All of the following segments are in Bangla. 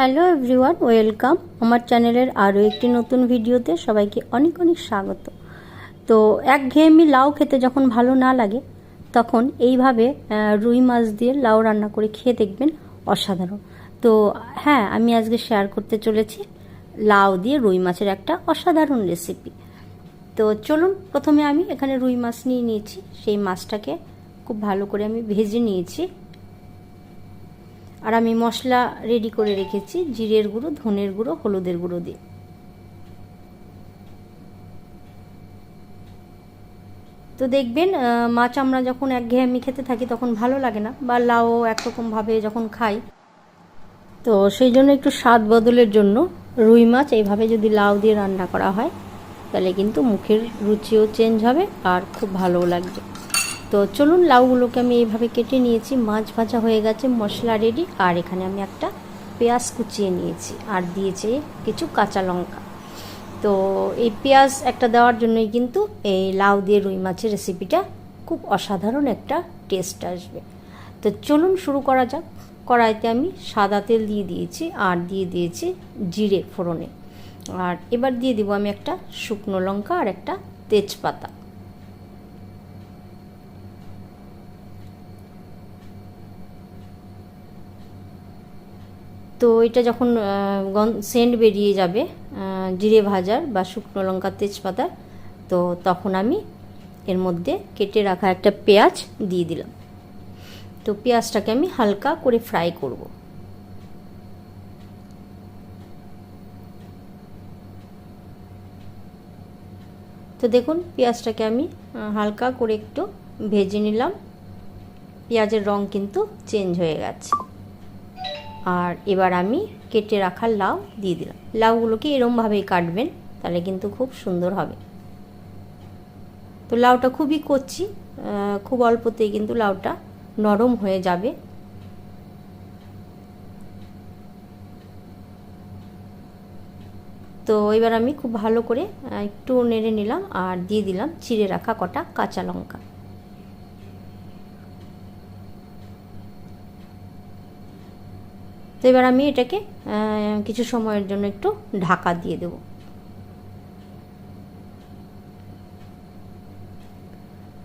Hello everyone, welcome. আমার চ্যানেলের আরও একটি নতুন ভিডিওতে সবাইকে অনেক অনেক স্বাগত। তো একঘেয়েমি লাউ খেতে যখন ভালো না লাগে, তখন এইভাবে রুই মাছ দিয়ে লাউ রান্না করে খেয়ে দেখবেন অসাধারণ। তো হ্যাঁ আমি আজকে শেয়ার করতে চলেছি লাউ দিয়ে রুই মাছের একটা অসাধারণ রেসিপি। তো চলুন, প্রথমে আমি এখানে রুই মাছ নিয়ে নিয়েছি। সেই মাছটাকে খুব ভালো করে আমি ভেজে নিয়েছি। আর আমি মশলা রেডি করে রেখেছি, জিরের গুঁড়ো, ধনের গুঁড়ো, হলুদের গুঁড়ো দিয়ে। তো দেখবেন মাছ আমরা যখন একঘেয়েমি খেতে থাকি তখন ভালো লাগে না, বা লাউ একরকমভাবে যখন খাই। তো সেই জন্য একটু স্বাদ বদলের জন্য রুই মাছ এইভাবে যদি লাউ দিয়ে রান্না করা হয়, তাহলে কিন্তু মুখের রুচিও চেঞ্জ হবে আর খুব ভালোও লাগবে। তো চলুন লাউগুলোকে আমি এইভাবে কেটে নিয়েছি। মাছ ভাজা হয়ে গেছে, মশলা রেডি আর এখানে আমি একটা পেঁয়াজ কুচিয়ে নিয়েছি। আর দিয়েছি কিছু কাঁচা লঙ্কা। তো এই পেঁয়াজ একটা দেওয়ার জন্যই কিন্তু এই লাউ দিয়ে রুই মাছের রেসিপিটা খুব অসাধারণ একটা টেস্ট আসবে। তো চলুন শুরু করা যাক। কড়াইতে আমি সাদা তেল দিয়ে দিয়েছি আর দিয়ে দিয়েছি জিরে ফোড়নে। আর এবার দিয়ে দিব আমি একটা শুকনো লঙ্কা আর একটা তেজপাতা। তো এটা যখন সেন্ট বেরিয়ে যাবে জিরে ভাজার বা শুকনো লঙ্কা তেজপাতার তো তখন আমি এর মধ্যে কেটে রাখা একটা পেঁয়াজ দিয়ে দিলাম। তো পেঁয়াজটাকে আমি হালকা করে ফ্রাই করব। তো দেখুন, পেঁয়াজটাকে আমি হালকা করে একটু ভেজে নিলাম। পেঁয়াজের রং কিন্তু চেঞ্জ হয়ে গেছে। আর এবার আমি কেটে রাখা লাউ দিয়ে দিলাম। লাউগুলোকে এরমভাবেই কাটবেন, তাহলে কিন্তু খুব সুন্দর হবে। তো লাউটা খুবই কচি খুব অল্পতেই কিন্তু লাউটা নরম হয়ে যাবে। তো এবার আমি খুব ভালো করে একটু নেড়ে নিলাম আর দিয়ে দিলাম চিড়ে রাখা কটা কাঁচা লঙ্কা। তো এবার আমি এটাকে কিছু সময়ের জন্য একটু ঢাকা দিয়ে দেব।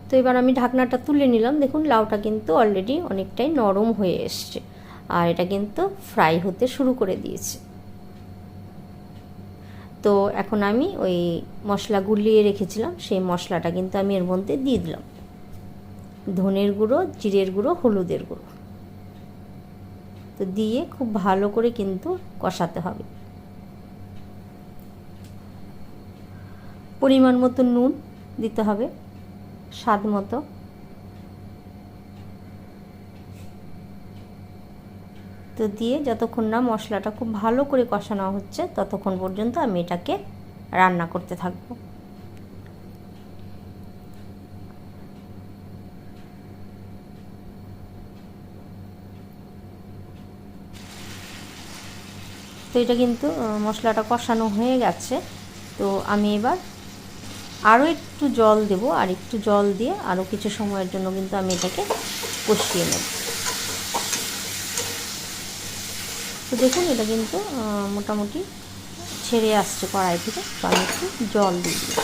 তো এবার আমি ঢাকনাটা তুলে নিলাম। দেখুন, লাউটা কিন্তু অলরেডি অনেকটাই নরম হয়ে এসছে। আর এটা কিন্তু ফ্রাই হতে শুরু করে দিয়েছে। তো এখন আমি ওই মশলা গুলিয়ে রেখেছিলাম। সেই মশলাটা কিন্তু আমি এর মধ্যে দিয়ে দিলাম। ধনের গুঁড়ো, জিরের গুঁড়ো, হলুদের গুঁড়ো। তো দিয়ে খুব ভালো করে কিন্তু কষাতে হবে। পরিমাণ মতো নুন দিতে হবে, স্বাদ মতো। তো দিয়ে যতক্ষণ না মশলাটা খুব ভালো করে কষানো হচ্ছে, ততক্ষণ পর্যন্ত আমি এটাকে রান্না করতে থাকব। তো এটা কিন্তু মশলাটা কষানো হয়ে গেছে। তো আমি এবার আরও একটু জল দেব আর একটু জল দিয়ে আরও কিছু সময়ের জন্য কিন্তু আমি এটাকে কষিয়ে নেব। তো দেখুন, এটা কিন্তু মোটামুটি ছেড়ে আসছে কড়াই থেকে তো আমি একটু জল দিয়ে দিই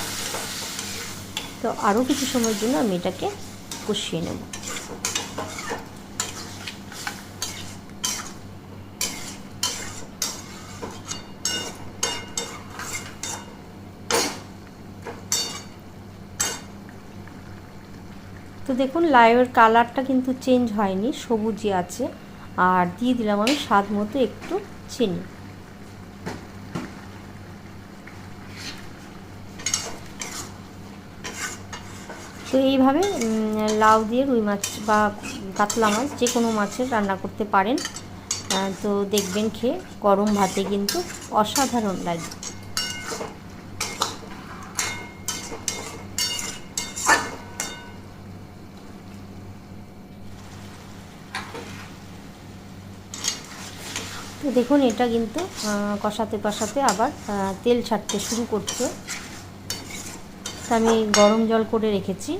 তো আরও কিছু সময়ের জন্য আমি এটাকে কষিয়ে নেব। তো দেখুন লাউয়ের কালারটা কিন্তু চেঞ্জ হয়নি, সবুজই আছে। আর দিয়ে দিলাম আমি স্বাদ মতো একটু চিনি। তো এইভাবে লাউ দিয়ে রুই মাছ বা কাতলা মাছ যে কোনো মাছের রান্না করতে পারেন। তো দেখবেন খেয়ে গরম ভাতে কিন্তু অসাধারণ লাগে। দেখুন, এটা কিন্তু কষাতে কষাতে আবার তেল ছাড়তে শুরু করছে। তা আমি গরম জল করে রেখেছি।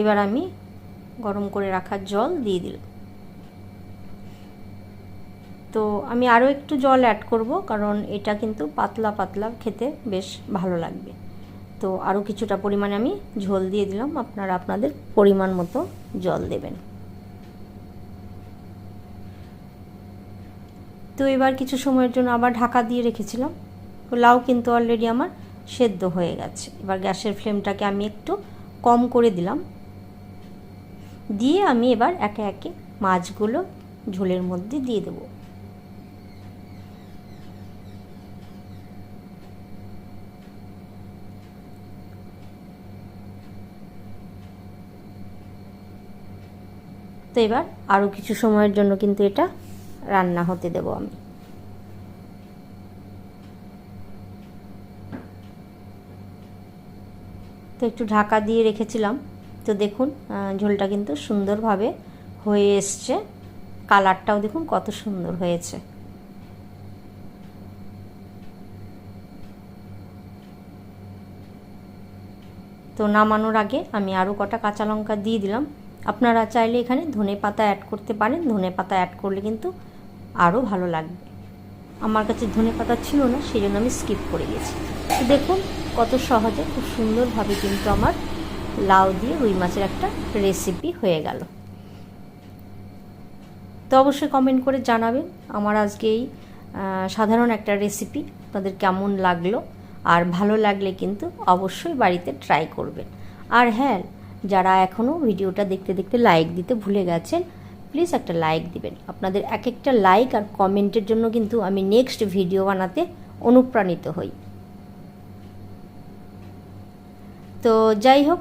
এবার আমি গরম করে রাখার জল দিয়ে দিলাম। তো আমি আরও একটু জল অ্যাড করব, কারণ এটা কিন্তু পাতলা পাতলা খেতে বেশ ভালো লাগবে। তো আরও কিছুটা পরিমাণে আমি ঝোল দিয়ে দিলাম, আপনারা আপনাদের পরিমাণ মতো জল দেবেন। তো এবার কিছু সময়ের জন্য আবার ঢাকা দিয়ে রেখেছিলাম। তো লাউ কিন্তু অলরেডি আমার সেদ্ধ হয়ে গেছে। এবার গ্যাসের ফ্লেমটাকে আমি একটু কম করে দিলাম। দিয়ে আমি এবার একে একে মাছগুলো ঝোলের মধ্যে দিয়ে দেবো। তো এবার আরও কিছু সময়ের জন্য কিন্তু এটা রান্না হতে দেব আমি। তো একটু ঢাকা দিয়ে রেখেছিলাম। তো দেখুন ঝোলটা কিন্তু সুন্দরভাবে হয়ে এসছে। কালারটাও দেখুন কত সুন্দর হয়েছে। তো নামানোর আগে আমি আরও কটা কাঁচা লঙ্কা দিয়ে দিলাম। আপনারা চাইলে এখানে ধনে পাতা অ্যাড করতে পারেন। ধনে পাতা অ্যাড করলে কিন্তু আরও ভালো লাগবে। আমার কাছে ধনে পাতা ছিল না সেই জন্য আমি স্কিপ করে গেছি। তো দেখুন কত সহজে, খুব সুন্দরভাবে কিন্তু আমার লাউ দিয়ে রুই মাছের একটা রেসিপি হয়ে গেল। তো অবশ্যই কমেন্ট করে জানাবেন আমার আজকে এই সাধারণ একটা রেসিপি আপনাদের কেমন লাগল? আর ভালো লাগলে কিন্তু অবশ্যই বাড়িতে ট্রাই করবেন। আর হ্যাঁ যারা এখনও ভিডিওটা দেখতে দেখতে লাইক দিতে ভুলে গেছেন প্লিজ একটা লাইক দিবেন। আপনাদের এক একটা লাইক আর কমেন্টের জন্য কিন্তু আমি নেক্সট ভিডিও বানাতে অনুপ্রাণিত হই। তো যাই হোক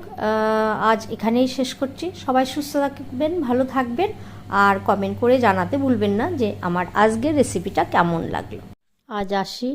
আজ এখানেই শেষ করছি। সবাই সুস্থ থাকবেন, ভালো থাকবেন আর কমেন্ট করে জানাতে ভুলবেন না যে আমার আজকের রেসিপিটা কেমন লাগল। আজ আসি।